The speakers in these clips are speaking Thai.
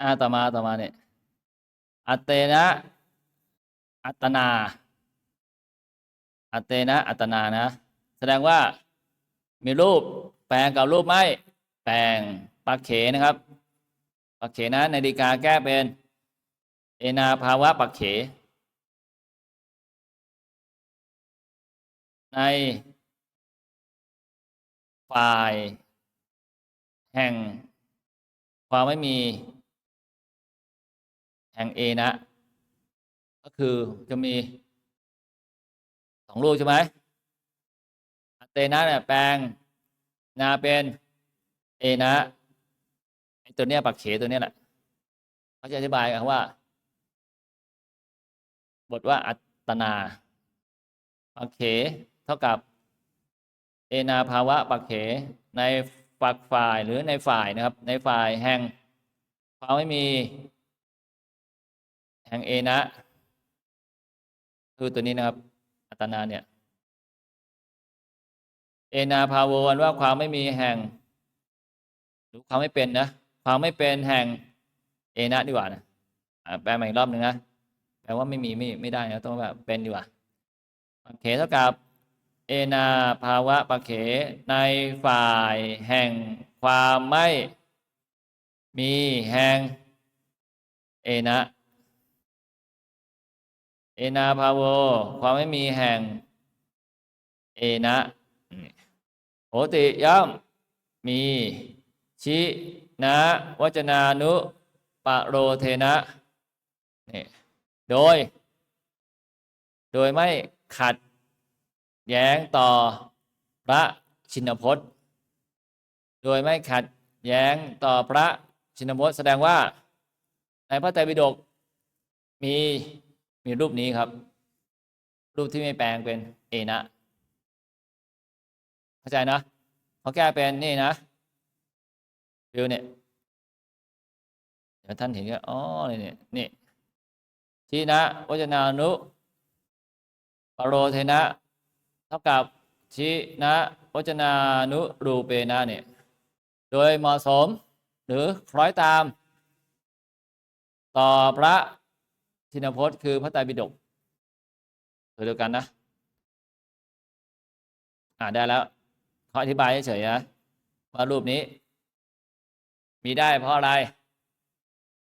อ่าต่อมาต่อมาเนี่ยอัตเตนะอัตนา อัตเตนะอัตนานะ แสดงว่ามีรูปแปลงกับรูปไม่แปลงปักเขนะครับปักเขนะในดีกาแก้เป็น เอนาภาวะปักเข ในฝ่าย แห่ง ความไม่มี แห่ง A นะ ก็คือจะมีสองรูปใช่ไหมอัตเตนะเนี่ยแปลงนาเป็น A นะตัวเนี้ยปักเขตัวเนี้ยแหละเขาจะอธิบายกันว่า บทว่าอัตนาปักเขเท่ากับ เอนาภาวะปักเขในฝักฝ่ายหรือในฝ่ายนะครับ ในฝ่ายแห่งความไม่มี แห่งเอนะคือตัวนี้นะครับ อัตนาเนี่ย เอนาภาโวนว่าความไม่มีแห่ง หรือความไม่เป็นนะ ความไม่เป็นแห่งเอนะดีกว่านะแปลใหม่อีกรอบหนึ่งนะแปลว่าไม่มีไม่ไม่ได้นะต้องแบบเป็นดีกว่าปักเขเท่ากับเอนาภาวะปักเขในฝ่ายแห่งความไม่มีแห่งเอนะ เอนาภาโว ความไม่มีแห่ง เอนะโหติย่อมมีชินะวจนานุปะโรเทนะนี่โดย โดยไม่ขัดแย้งต่อพระชินพจน์ โดยไม่ขัดแย้งต่อพระชินพจน์แสดงว่า ในพระไตรปิฎกมี มีรูปนี้ครับ รูปที่ไม่แปลงเป็นเอนะเข้าใจนะเขาแก้เป็นนี่นะวิวเนี่ยเดี๋ยวท่านเห็นก็อ๋อเนี่นี่นี่ชีนะวจนานุปโรเทนะ เท่ากับชีนะวจนานุรูเปนะเนี่ย โดยเหมาะสมหรือคล้อยตาม ต่อพระ ชินพจน์คือพระไตรปิฎกตัวเดียวกันนะ อ่าได้แล้วเขาอธิบายเฉยๆนะว่ารูปนี้ มีได้เพราะอะไร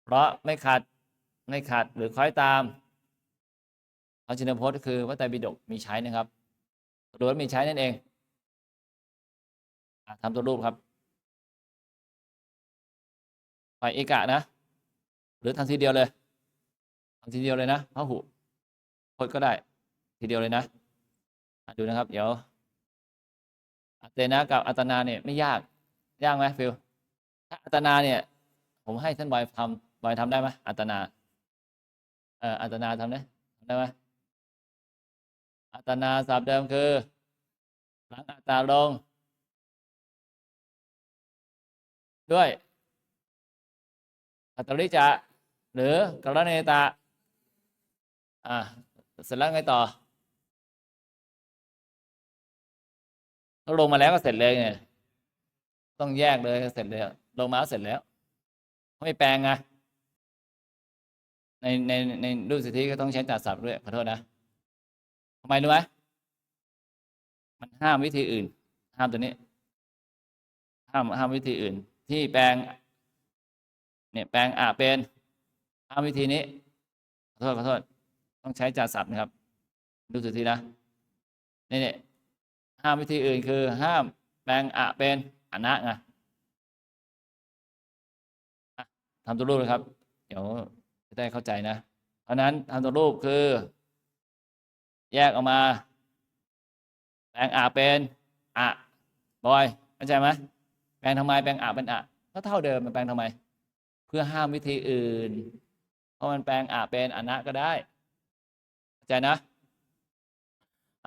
เพราะไม่ขัดไม่ขัดหรือคล้อยตามพระชินพจน์คือพระไตรปิฎกมีใช้นะครับล้วนมีใช้นั่นเองอทำตัวรูปครับไปเอกะนะ หรือทำทีเดียวเลย ทำทีเดียวเลยนะพระหุพจน์ก็ได้ ทีเดียวเลยนะดูนะครับ เดี๋ยวอัตเตนะกับอัตนาเนี่ยไม่ยาก ยากไหมฟิลถ้าอัตนาเนี่ย ผมให้ท่านบอยทำบอยทำได้ไหมอัตนา เอ่ออัตนาทำได้ทำได้ไหมอัตนาศัพท์เดิมคือ หลังอัตตาลง ด้วยอัตตริจะหรือกรณีตา อ่าเสร็จแล้วไงต่อ ลงมาแล้วก็เสร็จเลยไงต้องแยกเลยเสร็จเลยลงมาเสร็จแล้ว ไม่แปลงไงในในในรูปสิทธิก็ต้องใช้จัดสับด้วยขอโทษนะทำไมรู้ไหมมันห้ามวิธีอื่น ห้ามตัวนี้ ห้ามห้ามวิธีอื่น ที่แปลง เนี่ยแปลงอะเป็นห้ามวิธีนี้ขอโทษขอโทษ ต้องใช้จัดสับนะครับ ดูสิทีนะนี่เนี่ยห้ามวิธีอื่นคือห้ามแปลงอะเป็นอนะไงทำตัวรูปเลยครับ เดี๋ยวจะได้เข้าใจนะ เพราะนั้นทำตัวรูปคือ แยกออกมา แปลงอะเป็นอะบอยเข้าใจไหมแปลงทำไมแปลงอะเป็นอะก็เท่าเดิมมันแปลงทำไม เพื่อห้ามวิธีอื่น เพราะมันแปลงอะเป็นอนะก็ได้ ใจนะ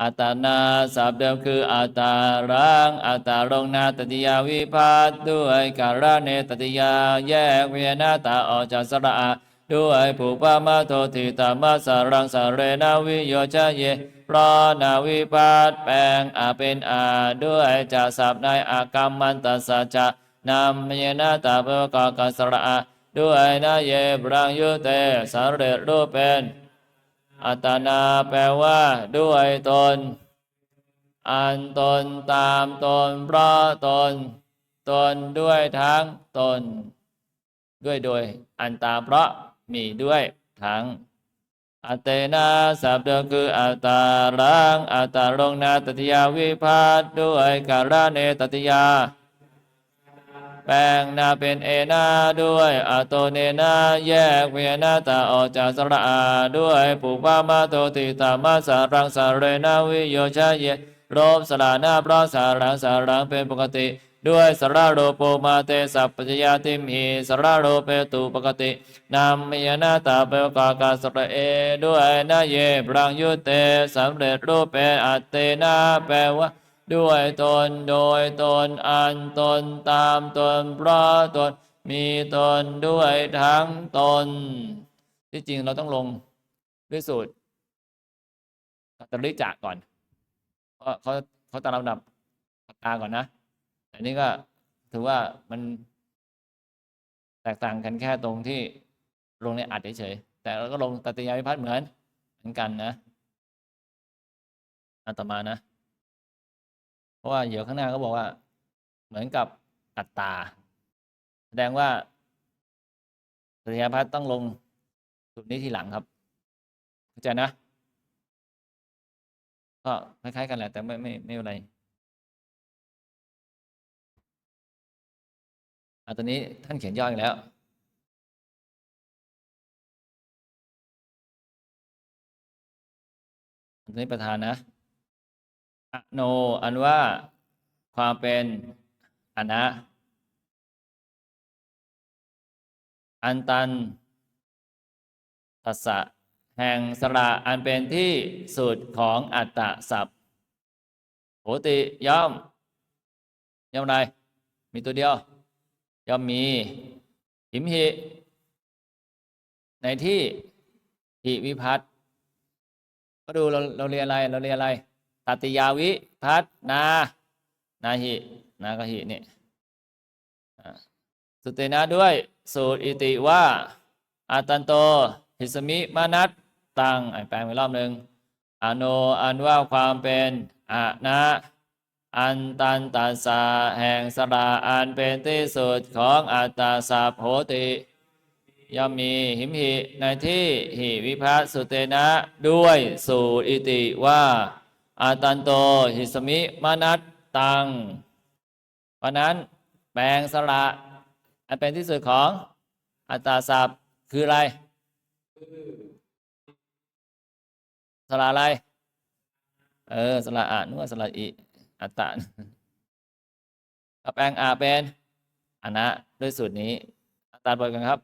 อัตนาศัพท์เดิมคืออัตารังอัตารงนาตติยาวิพัตด้วยการะเนตติยาแยกเวียนาตาออกจากสระอาด้วยผูปามาโทติตามาสารังสาเรนาวิโยชเยเพราะนาวิปัตแปลงอาเป็นอาด้วยจากศัพท์ในอากรรมมันตสัจจะนำเยนาตาเพื่อกอกสระอาด้วยนะเยบรังยุเตสำเรรูปเป็น อัตนาแปลว่าด้วยตน อันตนตามตนเพราะตน ตนด้วยทั้งตน ด้วยโดย อันตามเพราะมีด้วยทั้ง อัตเตนะสัพเดคืออัตารังอัตาลงนาตติยาวิพัตด้วยการะเนตติยา แปลงนาเป็นเอนาด้วยอัตโตเนนาแยกเวียนาตาออกจากสระอาด้วยปุปามาโตติตามาสารังสาเรนาวิโยชาเยรบสลานาพราะสารังสารังเป็นปกติ ด้วยสระโรโปมาเตสัพปจยาติมีสระโรเปตุปกตินามมยนาตาเปกากาสระเอ ด้วยนาเยปรังยุเตสำเร็จรูปเป็นอัตเตนาแปลว่า ด้วยตนโดยตนอันตนตามตนเพราะตนมีตนด้วยทั้งตน ที่จริงเราต้องลงด้วยสูตรตริจักก่อน เพราะเขาเขาตามลำดับปากกาก่อนนะ อันนี้ก็ถือว่ามันแตกต่างกันแค่ตรงที่ลงในอัดเฉยๆแต่เราก็ลงตัตยาวิพัฒน์เหมือนเหมือนกันนะอันต่อมานะ เพราะว่าเดี๋ยวข้างหน้าก็บอกว่า เหมือนกับอัตตา แสดงว่าตัตยาพัฒน์ต้องลงสูตรนี้ทีหลังครับเข้าใจนะ ก็คล้ายๆกันแหละแต่ไม่ไม่ไม่เป็นไรอะตอนนี้ท่านเขียนย่ออีกแล้วอันนี้ประธานนะ อโน อันว่าความเป็นอนะ อันตันตัสสะแห่งสระอันเป็นที่สุดของอัตตะสัพโหติย่อมย่อมอะไรมีตัวเดียว ย่อมมีหิมหิ ในที่หิวิพัตก็ดูเราเราเรียนอะไรเราเรียนอะไร ตัติยาวิพัตนา นาหิ นาก็หินี่สุเตนะด้วยสูตรอิติว่า อาตันโต หิสมิมานัตตังอ่านแปลงไปรอบหนึ่งอโนอันว่าความเป็นอะนะอันตันตัสสะแห่งสระอันเป็นที่สุดของอัตตาสัพโหติย่อมมีหิมหิในที่หิวิภัสสุเตนะด้วยสูตรอิติว่า อาตันโตหิสมิมานัตตัง เพราะนั้นแปลงสระอันเป็นที่สุดของอัตตาสัพคืออะไร สระอะไร เออ สระอะนึกว่าสระอิอัตตะกับแปลงอาเป็นอนะด้วยสูตรนี้อัตตาบทกันครับ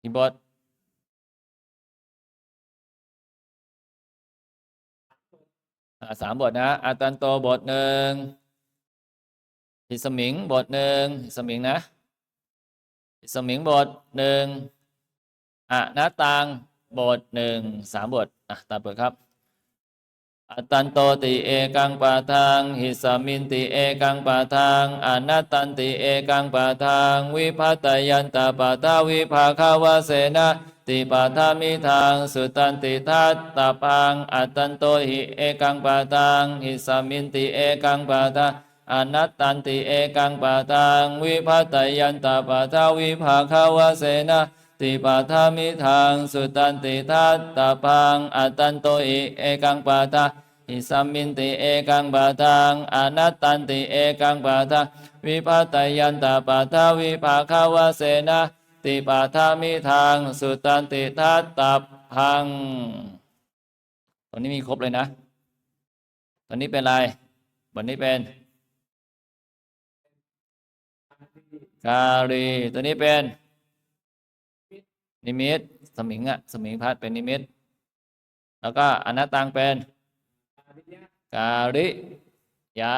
กี่บท สามบทนะอาตันโตบทหนึ่งหิสมิงบทหนึ่งหิสมิงนะหิสมิงบทหนึ่งอะนาตังบทหนึ่งสามบทอะตัดบทครับอัตตันโตติเอกังปะทังหิสมินติเอกังปะทังอนัตตันติเอกังปะทังวิภัตยันตปะทาวิภาคาวาเสนะ ติปะทามิทางสุตันติทัตตะพังอัตตันโตหิเอกังปะทังหิสมินติเอกังปะทังอนัตตันติเอกังปะทังวิภัตยันตาปะทาวิภาคาวาเสนะติปะทามิทางสุตันติทัตตะพังอัตตันโตหิเอกังปะทังอิสัมมินติเอกังปะทังอนัตตันติเอกังปะทังวิปัตยันตาปะทาวิภาคาวาเสนะ ติปะทามิทาง สุตันติทัตตพัง ตอนนี้มีครบเลยนะ ตอนนี้เป็นอะไรบทนี้เป็น กาลีตัวนี้เป็น นิมิต สมิงอะสมิงพัดเป็นนิมิต แล้วก็อนัตตังเป็น กาลิยะ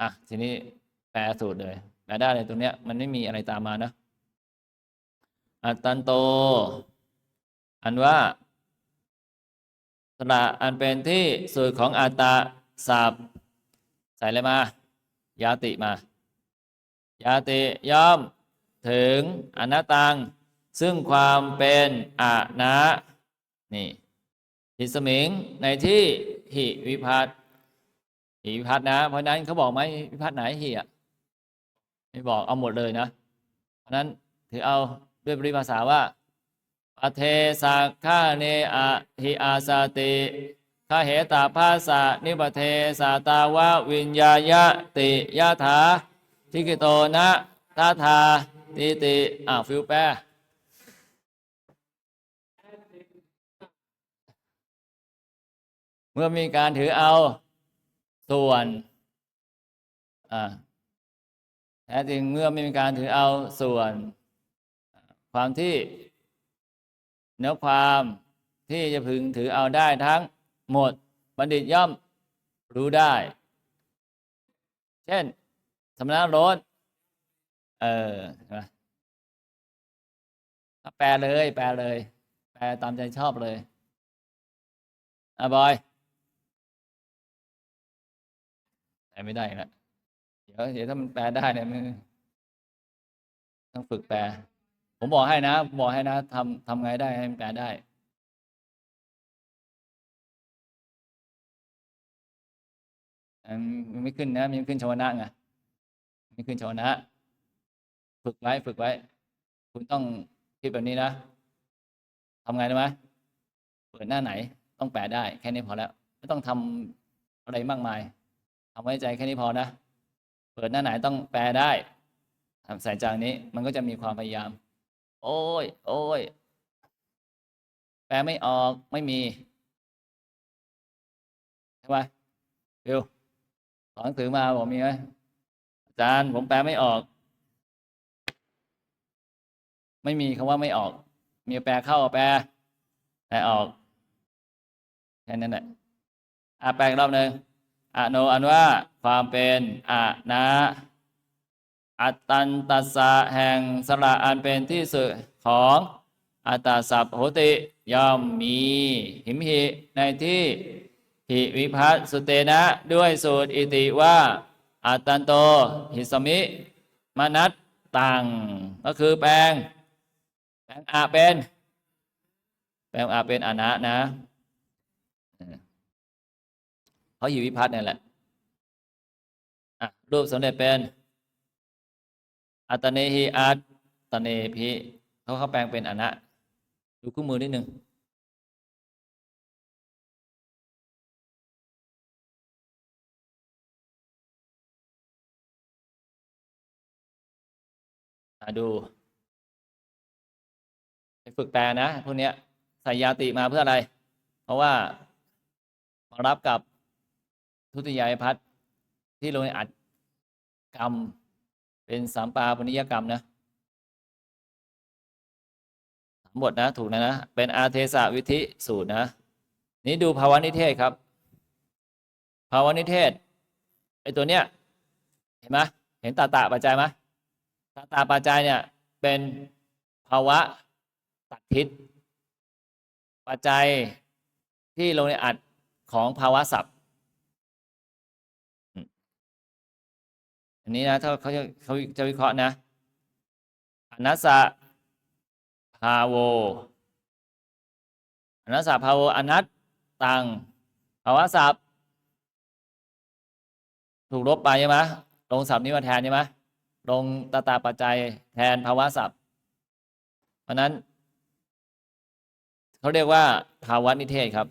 อะ ทีนี้แปลสูตรเลย แปลได้เลยตรงเนี้ยมันไม่มีอะไรตามมานะอัตตันโต อันว่าสระอันเป็นที่สุดของอัตตาสับใส่อะไรมายาติมายาติย่อมถึงอนัตตัง ซึ่งความเป็นอะนะนี่หิสมิงในที่หิวิพัตหิวิพัตนะ เพราะฉะนั้นเขาบอกไหมวิพัตไหนหิอะ ไม่บอกเอาหมดเลยนะ เพราะนั้นถือเอาด้วยปริภาษาว่าปเทสักขาเนอะหิอาสาติข้าเหตาภาษานิปเทสาตาวะวิญญายะติยะถาทิกิโตนะทาทาติติอ่าฟิวแปรเมื่อมีการถือเอาส่วนอ่า แท้จริงเมื่อไม่มีการถือเอาส่วน ความที่เนื้อความที่จะพึงถือเอาได้ทั้งหมดบัณฑิตย่อมรู้ได้ เช่นสมณะรสเออเห็นไหมแปลเลย แปลเลย แปลตามใจชอบเลยอะบอยแปลไม่ได้ละ เดี๋ยวเดี๋ยวถ้ามันแปลได้เนี่ยมันต้องฝึกแปล ผมบอกให้นะบอกให้นะทำทำไงได้ให้มันแปลได้อันมันไม่ขึ้นนะมันยังขึ้นชวนะไงไม่ขึ้นชวนะ ฝึกไว้ฝึกไว้ คุณต้องคิดแบบนี้นะทำไงได้ไหมเปิดหน้าไหน ต้องแปลได้ แค่นี้พอแล้ว ไม่ต้องทำอะไรมากมายทำไว้ใจแค่นี้พอนะ เปิดหน้าไหนต้องแปลได้ทำใส่จากนี้มันก็จะมีความพยายาม โอ้ย โอ้ย แปลไม่ออกไม่มีใช่ไหมบิวสอนหนังสือมาบอกมีไหมอาจารย์ผมแปลไม่ออก ไม่มีคำว่าไม่ออก มีแปลเข้าแปลแปลออกแค่นั้นแหละอะแปลอีกรอบหนึ่ง อโนอันว่าความเป็นอะนะอัตตันตัสสะแห่งสระอันเป็นที่สุดของอัตตาสัพโหติย่อมมีหิมหิในที่หิวิพัสสุเตนะด้วยสูตรอิติว่าอัตตันโตหิสมิมนัตตังก็คือแปลงแปลงอาเป็น แปลงอาเป็นอนะนะ เขาอยู่วิพัฒน์นี่แหละอะรูปสำเร็จเป็น อัตเนหิอัตตเนพิเขาเขาแปลงเป็นอนะ ดูคู่มือนิดนึงดูไปฝึกแปลนะพวกเนี้ยใส่ยาติมาเพื่ออะไร เพราะว่ามารับกับ ทุติยายพัฒน์ที่ลงในอัดกรรม เป็นสามปาปนิยกรรมนะทั้งหมดนะ ถูกนะนะ เป็นอาเทสวิธิสูตรนะ นี้ดูภาวะนิเทศครับ ภาวะนิเทศไอตัวเนี้ย เห็นไหมเห็นตาตาปัจจัยไหมตาตาปัจจัยเนี่ย เป็นภาวะตัดทิศปัจจัยที่ลงในอัดของภาวะศัพท์ อันนี้นะถ้าเขาจะเขาจะวิเคราะห์นะอนัสสะภาโวอนัสสะภาโวอนัตตังภาวะศัพท์ถูกลบไปใช่ไหมลงศัพท์นี้มาแทนใช่ไหมลงตาตาปัจจัยแทนภาวะศัพท์ เพราะนั้นเขาเรียกว่าภาวะนิเทศครับ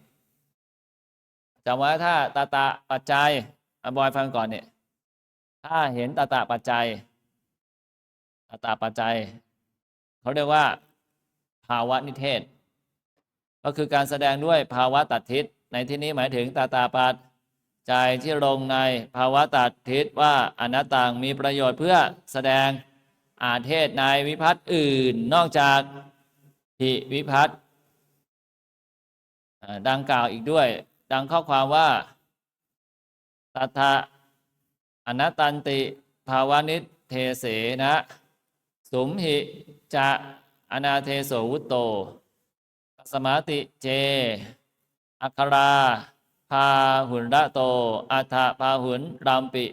จำไว้ถ้าตาตาปัจจัยอบอยฟังก่อนเนี่ย ถ้าเห็นตาตาปัจจัยตาตาปัจจัย เขาเรียกว่า ภาวะนิเทศ ก็คือการแสดงด้วยภาวะตัดทิศในที่นี้หมายถึงตาตาปัจจัยที่ลงในภาวะตัดทิศว่าอนัตตังมีประโยชน์เพื่อแสดงอาเทศในวิพัตน์อื่นนอกจากหิวิพัตน์ดังกล่าวอีกด้วย ดังข้อความว่าตัทะอ นัตตันติภาวานิเทเสนะสุมหิจะอนาเทโสวุตโต สมาติเจ อัคราพาหุนระโต อัฏฐพาหุนรามปิ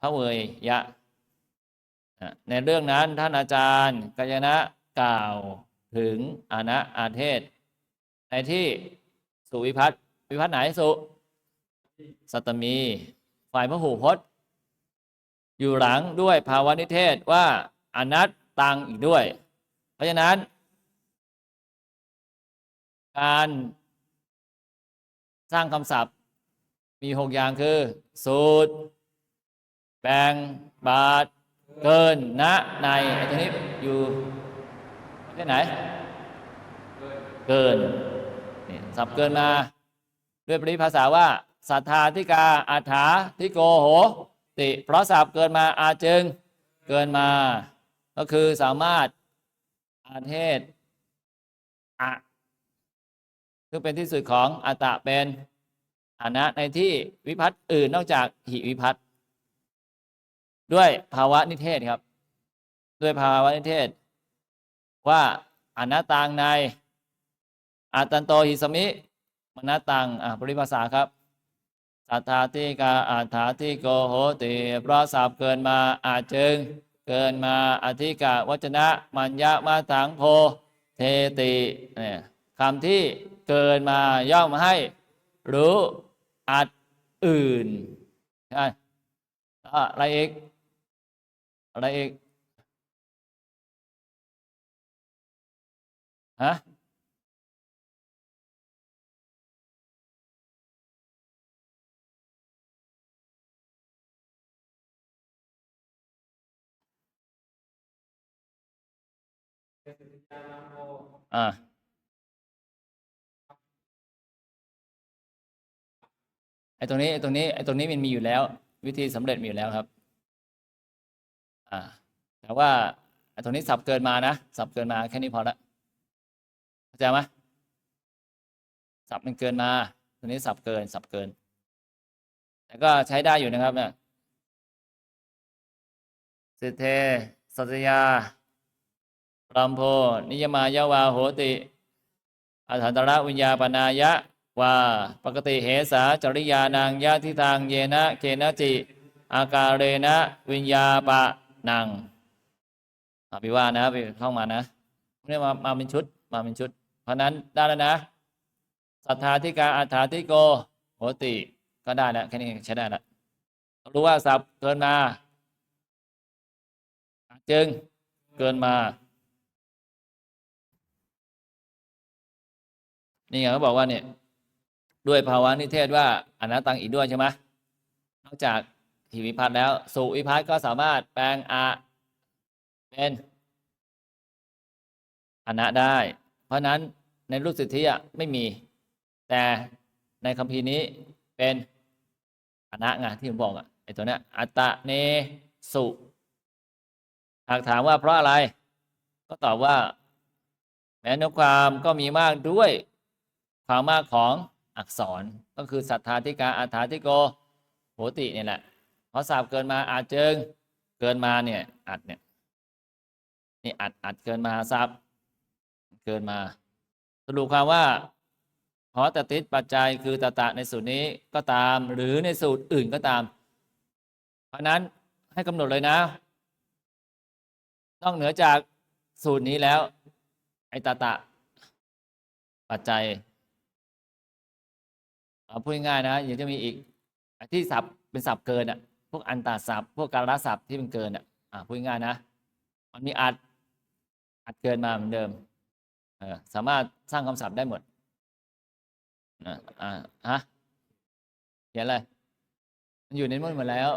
พระเวยยะ ในเรื่องนั้นท่านอาจารย์กัญนะกล่าวถึงอนะอาเทศ ในที่สุวิพัฒน์วิพัฒน์ไหนสุ สัตตมี ฝ่ายพระหูพจน์ อยู่หลังด้วยภาวะนิเทศว่าอนัตตังอีกด้วย เพราะฉะนั้น การสร้างคำศัพท์มีหกอย่างคือ สูตร แบ่ง บาท เกิน ณ ในไอ้ตัวนี้อยู่ประเภทไหน เกินนี่สับเกินมา ด้วยปริภาษาว่าสัทธาธิกาอัฏฐาทิโกโห ติ เพราะสับเกินมาอาจึงเกินมา ก็คือสามารถอาเทศอะซึ่งเป็นที่สุดของอัตะเป็นอานะในที่วิพัตน์อื่นนอกจากหิวิพัตน์ด้วยภาวะนิเทศครับ ด้วยภาวะนิเทศ ว่าอนัตตังในอาตันโตหิสมิมนัตตังอะปริภาษาครับ สัทธาติกาอัฏฐาทิโกโหติเพราะสับเกินมาอาจจึง เกินมาอธิกาวัจนะมัญญามาถังโพเทติเนี่ยคำที่เกินมาย่อมให้รู้อัดอื่นใช่อะไรอีกอะไรอีกฮะ อ่าไอตรงนี้ไอตรงนี้ไอตรงนี้มันมีอยู่แล้ว วิธีสำเร็จมีอยู่แล้วครับ อ่า แต่ว่าไอตรงนี้สับเกินมานะสับเกินมาแค่นี้พอละเข้าใจไหมสับมันเกินมาตรงนี้สับเกิน สับเกิน แต่ก็ใช้ได้อยู่นะครับเนี่ยสิเทสัตยา รัมโพนิยมายาวาโหติอัฏฐานตระวิญญาปนายะว่าปกติเหสาจริยานางยะทิทางเยนะเกนะจิ อาการเรนะวิญญาปะนังอภิว่านะไปเข้ามานะเนี่ยมามาเป็นชุดมาเป็นชุด เพราะนั้นได้แล้วนะสัทธาธิกาอัฏฐาธิโกโหติ ก็ได้แล้วแค่นี้ใช้ได้แล้วรู้ว่าสับเกินมา จึงเกินมา นี่ไงเขาบอกว่าเนี่ยด้วยภาวะนิเทศว่าอนัตตังอีกด้วยใช่ไหมนอกจากหิวิพัฒน์แล้ว สุวิพัฒน์ก็สามารถแปลงอะเป็นอนะได้ เพราะนั้นในรูปสิทธิอะไม่มี แต่ในคัมภีร์นี้เป็นอนะไงที่ผมบอกอะไอ้ตัวเนี้ยอัตตะเนสุหากถามว่าเพราะอะไร ก็ตอบว่า แม้นความก็มีมากด้วย ความมากของอักษรก็คือสัทธาธิกาอัฏฐาธิโกโหติเนี่ยแหละพราะสาบเกินมาอาจเจิงเกินมาเนี่ยอัดเนี่ยนี่อัดอัดเกินมาซับเกินมา สรุปความว่าเพราะตติดปัจจัยคือตตะในสูตรนี้ก็ตาม หรือในสูตรอื่นก็ตาม เพราะนั้นให้กำหนดเลยนะ นอกเหนือจากสูตรนี้แล้ว ไอตตะ ปัจจัย พูดง่ายๆนะยังจะมีอีกที่สับเป็นสับเกินอะพวกอันตาสับพวกการละสับที่เป็นเกินอะพูดง่ายนะ มันมีอัดอัดเกินมาเหมือนเดิมเออสามารถสร้างคำศัพท์ได้หมดอ่าอ่าฮะเขียนอะไรมันอยู่ในมือหมดแล้ว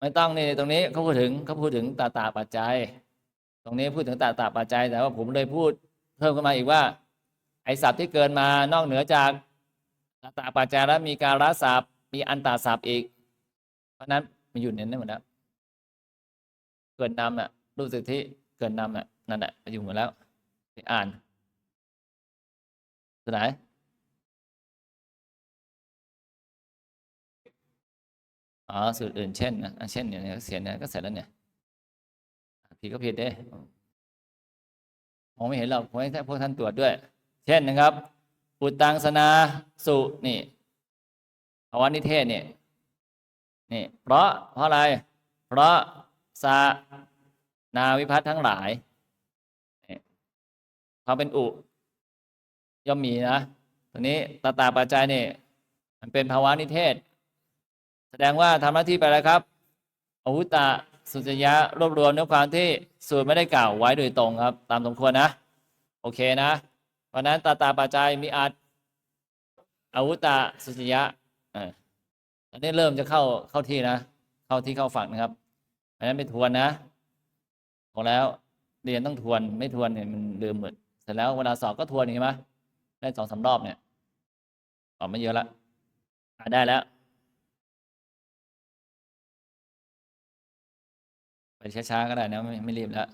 ไม่ต้องนี่ตรงนี้เขาพูดถึงเขาพูดถึงตาตาปัจจัย ตรงนี้พูดถึงตาตาปัจจัย แต่ว่าผมเลยพูดเพิ่มขึ้นมาอีกว่า ไอศัพท์ที่เกินมานอกเหนือจาก ตาตาปัจจัยแล้วมีการละศัพท์มีอันตาศัพท์อีก เพราะนั้นมันอยู่ในนั้นหมดแล้วเกินนำอะรูปสิทธิเกินนำอะนั่นแหละอยู่หมดแล้วไปอ่านตัวไหนอ๋อสูตรอื่นเช่นนะเช่นเนี่ยเสียนเนี่ยก็เสร็จแล้วเนี่ยผิดก็ผิดเด้มองไม่เห็นหรอกผมให้พวกท่านตรวจด้วย เช่นนะครับ ปุตตังสนาสุนี่ภาวะนิเทศเนี่ยนี่ เพราะเพราะอะไร เพราะสะนาวิพัฒน์ทั้งหลายเนี่ยความเป็นอุ ย่อมมีนะตัวนี้ตาตาปัจจัยนี่มันเป็นภาวะนิเทศ แสดงว่าทำหน้าที่ไปแล้วครับอาวุตะสุจยะรวบรวมเนื้อความที่สูตรไม่ได้กล่าวไว้โดยตรงครับ ตามสมควรนะ โอเคนะ ราะนั้นตาตาปัจจัยมีอัดอาวุตะสุจยะอันนี้เริ่มจะเข้าเข้าที่นะ เข้าที่เข้าฝั่งนะครับเพราะนั้นไม่ทวนนะบอกแล้วเรียนต้องทวนไม่ทวนเนี่ยมันลืมหมดเสร็จแล้วเวลาสอบก็ทวนอย่างนี้ไหมได้สองสามรอบเนี่ยตอบไม่เยอะละได้แล้ว ไปช้าๆก็ได้นะไม่ไม่รีบแล้ว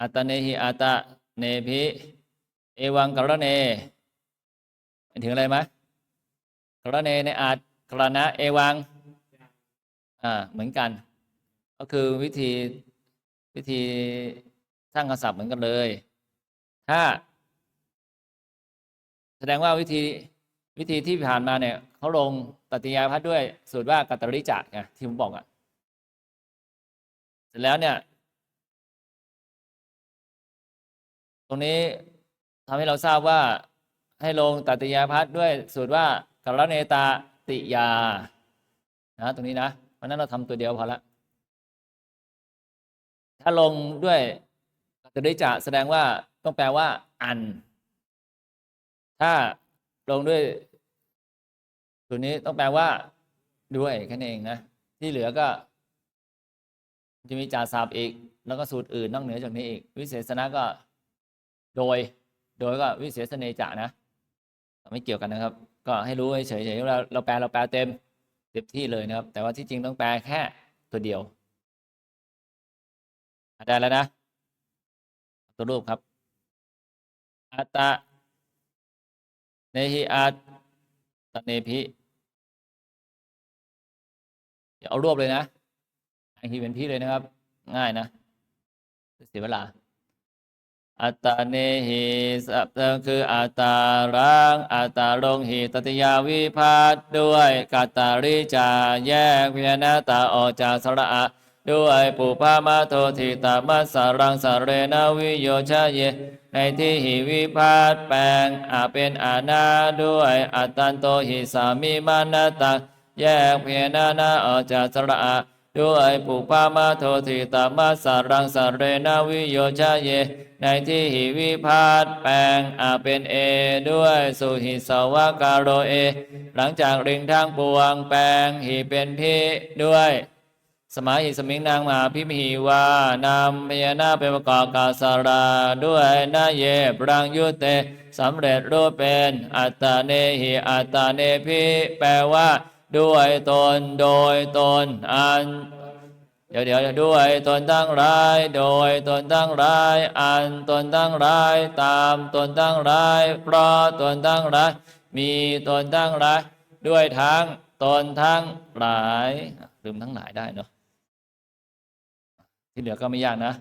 อัตเนหิอัตตะ เนพิเอวังกรณเนมายถึงอะไรไหมกรณเนในอาจกรณะเอวังอ่าเหมือนกัน ก็คือวิธีวิธีสร้างคำศัพท์เหมือนกันเลย ถ้า แสดงว่าวิธีวิธีที่ผ่านมาเนี่ยเขาลงตติยาพัดด้วยสูตรว่ากัตตริจะไงที่ผมบอกอะเสร็จแล้วเนี่ย รงนี้ทำให้เราทราบว่าให้ลงตัตยาพัฒด้วยสูตรว่ากรเนตาติยานะตรงนี้นะเพราะนั้นเราทำตัวเดียวพอละถ้าลงด้วยกัตริจะแสดงว่าต้องแปลว่า อัน ถ้าลงด้วยตัวนี้ต้องแปลว่า ด้วยแค่นั้นเองนะที่เหลือก็ จะมีจ่าศัพท์อีก แล้วก็สูตรอื่นนอกเหนือจากนี้อีก วิเศษณะก็ โดย โดยก็วิเศษเนจะนะ ไม่เกี่ยวกันนะครับ ก็ให้รู้เฉยๆเราเราแปลเราแปลเต็มเต็มที่เลยนะครับ แต่ว่าที่จริงต้องแปลแค่ตัวเดียวได้แล้วนะ ตัวรูปครับอัตตะเนหิอัตตะเนพิเดี๋ยวเอารวบเลยนะไอทีเป็นพี่เลยนะครับ ง่ายนะเสียเวลา อัตตาเนหิสัพเคืออัตตารังอัตตาลงหิตติยาวิพัตด้วยกัตตาริจาแยกเพียนาตาออกจากสระอะด้วยปุพามาโทธิตามัสสารังสาเรนาวิโยชะเย ในที่หิวิพัตแปลงอาเป็นอานาด้วยอัตตันโตหิสามิมานาตังแยกเพียนานาออกจากสระ ด้วยปุพามาโทติตามาสารังสาเรนาวิโยชะเย ในที่หิวิพาตแปลงอาเป็นเอ ด้วยสุหิสวกาโรเอ หลังจากริงทางปวงแปลงหิเป็นพิด้วย สมัยหิสมิงนางมหาพิมหีวานำพญานาคเป็นประกอบกาสาราด้วยนาเยปรังยุเตสำเร็จรูปเป็นอัตตาเนหิอัตตาเนพิแปลว่า ด้วยตนโดยตนอัน เดี๋ยวเดี๋ยวด้วยตนตั้งร้าย โดยตนตั้งร้าย อันตนตั้งร้าย ตามตนตั้งร้าย เพราะตนตั้งร้าย มีตนตั้งร้าย ด้วยทั้งตนทั้งหลายลืมทั้งหลายได้เนาะที่เหลือก็ไม่ยากนะ